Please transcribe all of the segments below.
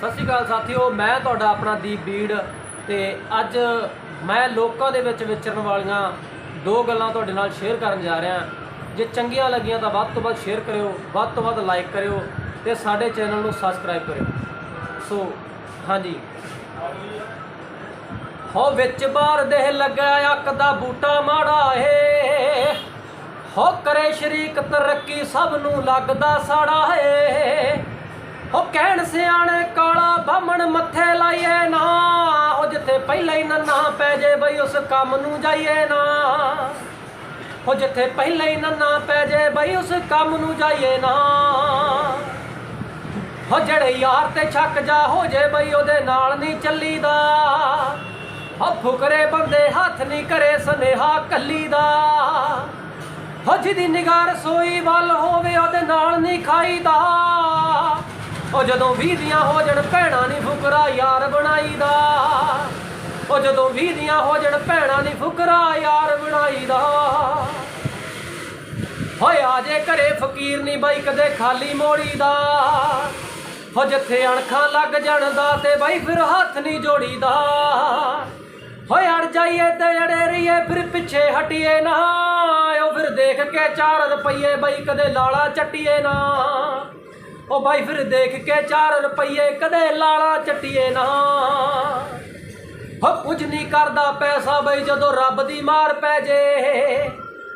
ਸਤਿ ਸ਼੍ਰੀ ਅਕਾਲ ਸਾਥੀਓ, ਮੈਂ ਤੁਹਾਡਾ ਆਪਣਾ ਦੀਪ ਬੀੜ ਤੇ ਅੱਜ ਮੈਂ ਲੋਕਾਂ ਦੇ ਵਿੱਚ ਵਿਚਰਨ ਵਾਲੀਆਂ ਦੋ ਗੱਲਾਂ ਤੁਹਾਡੇ ਨਾਲ ਸ਼ੇਅਰ ਕਰਨ ਜਾ ਰਿਹਾ। ਜੇ ਚੰਗੀਆਂ ਲੱਗੀਆਂ ਤਾਂ ਵੱਧ ਤੋਂ ਵੱਧ ਸ਼ੇਅਰ ਕਰਿਓ, ਵੱਧ ਤੋਂ ਵੱਧ ਲਾਈਕ ਕਰਿਓ ਤੇ ਸਾਡੇ ਚੈਨਲ ਨੂੰ ਸਬਸਕ੍ਰਾਈਬ ਕਰਿਓ। ਸੋ ਹਾਂਜੀ। ਹੋ ਵਿੱਚ ਬਾਹਰ ਦੇਹ ਲੱਗਾ ਅੱਕ ਦਾ ਬੂਟਾ ਮਾੜਾ ਏ। ਹੋ ਕਰੇ ਸ਼ਰੀਕ ਤਰੱਕੀ ਸਭ ਨੂੰ ਲੱਗਦਾ ਸਾੜਾ ਏ। ਉਹ ਕਹਿਣ ਸਿਆਣੇ ਕਾਲਾ ਬਾਹਮਣ ਮੱਥੇ ਲਾਈਏ ਨਾ, ਉਹ ਜਿੱਥੇ ਪਹਿਲਾਂ ਹੀ ਨੰਨਾ ਪੈ ਜੇ ਬਈ ਉਸ ਕੰਮ ਨੂੰ ਜਾਈਏ ਨਾ। ਉਹ ਜਿੱਥੇ ਪਹਿਲਾਂ ਹੀ ਨੰਨਾ ਪੈ ਜੇ ਬਈ ਉਸ ਕੰਮ ਨੂੰ ਜਾਈਏ ਨਾ। ਹੋ ਜਿਹੜੇ ਯਾਰ ਤੇ ਛੱਕ ਜਾ ਹੋ ਜੇ ਬਈ ਉਹਦੇ ਨਾਲ ਨਹੀਂ ਚੱਲੀਦਾ। ਹੋ ਫੁਕਰੇ ਬੰਦੇ ਹੱਥ ਨਹੀਂ ਕਰੇ ਸੁਨੇਹਾ ਕੱਲੀ ਦਾ। ਹੋ ਜਿਹਦੀ ਨਿਗਾਹ ਰਸੋਈ ਵੱਲ ਹੋਵੇ ਉਹਦੇ ਨਾਲ ਨਹੀਂ ਖਾਈਦਾ। ਉਹ ਜਦੋਂ ਵੀਦੀਆਂ ਹੋ ਜਣ ਭੈਣਾ ਨਹੀਂ ਫੁਕਰਾ ਯਾਰ ਬਣਾਈਦਾ ਉਹ ਜਦੋਂ ਵੀਦੀਆਂ ਹੋ ਜਣ ਭੈਣਾ ਨਹੀਂ ਫੁਕਰਾ ਯਾਰ ਬਣਾਈਦਾ ਹੋਏ ਜੇ ਘਰੇ ਫਕੀਰ ਨਹੀਂ ਬਾਈ ਕਦੇ ਖਾਲੀ ਮੋੜੀਦਾ ਹੋ ਜਿੱਥੇ ਅਣਖਾਂ ਲੱਗ ਜਾਣ ਦਾ ਤੇ ਬਾਈ ਫਿਰ ਹੱਥ ਨਹੀਂ ਜੋੜੀਦਾ ਹੋਏ ਅੜ ਜਾਈਏ ਤੇ ਅੜੇ ਰਹੀਏ ਫਿਰ ਪਿੱਛੇ ਹਟੀਏ ਨਾ। ਉਹ ਫਿਰ ਦੇਖ ਕੇ 4 ਰੁਪਈਏ ਬਾਈ ਕਦੇ ਲਾਲਾ ਚੱਟੀਏ ਨਾ। ਉਹ ਬਾਈ ਫਿਰ ਦੇਖ ਕੇ 4 ਰੁਪਈਏ ਕਦੇ ਲਾਲਾ ਚੱਟੀਏ ਨਾ। ਹੋ ਕੁਝ ਨਹੀਂ ਕਰਦਾ ਪੈਸਾ ਬਈ ਜਦੋਂ ਰੱਬ ਦੀ ਮਾਰ ਪੈ ਜੇ।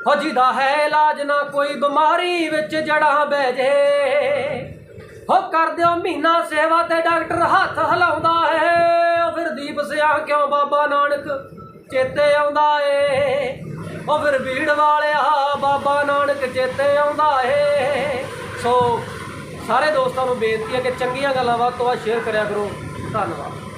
ਹੋ ਜਿਹਦਾ ਹੈ ਇਲਾਜ ਨਾ ਕੋਈ ਬਿਮਾਰੀ ਵਿੱਚ ਜੜਾਂ ਬਹਿ ਜੇ। ਹੋ ਕਰ ਦਿਓ ਮਹੀਨਾ ਸੇਵਾ ਤੇ ਡਾਕਟਰ ਹੱਥ ਹਿਲਾਉਂਦਾ ਹੈ। ਉਹ ਫਿਰ ਦੀਪ ਸਿਆ ਕਿਉਂ ਬਾਬਾ ਨਾਨਕ ਚੇਤੇ ਆਉਂਦਾ ਏ। ਉਹ ਫਿਰ ਭੀੜ ਵਾਲਿਆ ਬਾਬਾ ਨਾਨਕ ਚੇਤੇ ਆਉਂਦਾ ਏ। ਸੋ ਸਾਰੇ ਦੋਸਤਾਂ ਨੂੰ ਬੇਨਤੀ ਹੈ ਕਿ ਚੰਗੀਆਂ ਗੱਲਾਂ ਵੱਧ ਤੋਂ ਵੱਧ ਸ਼ੇਅਰ ਕਰਿਆ ਕਰੋ। ਧੰਨਵਾਦ।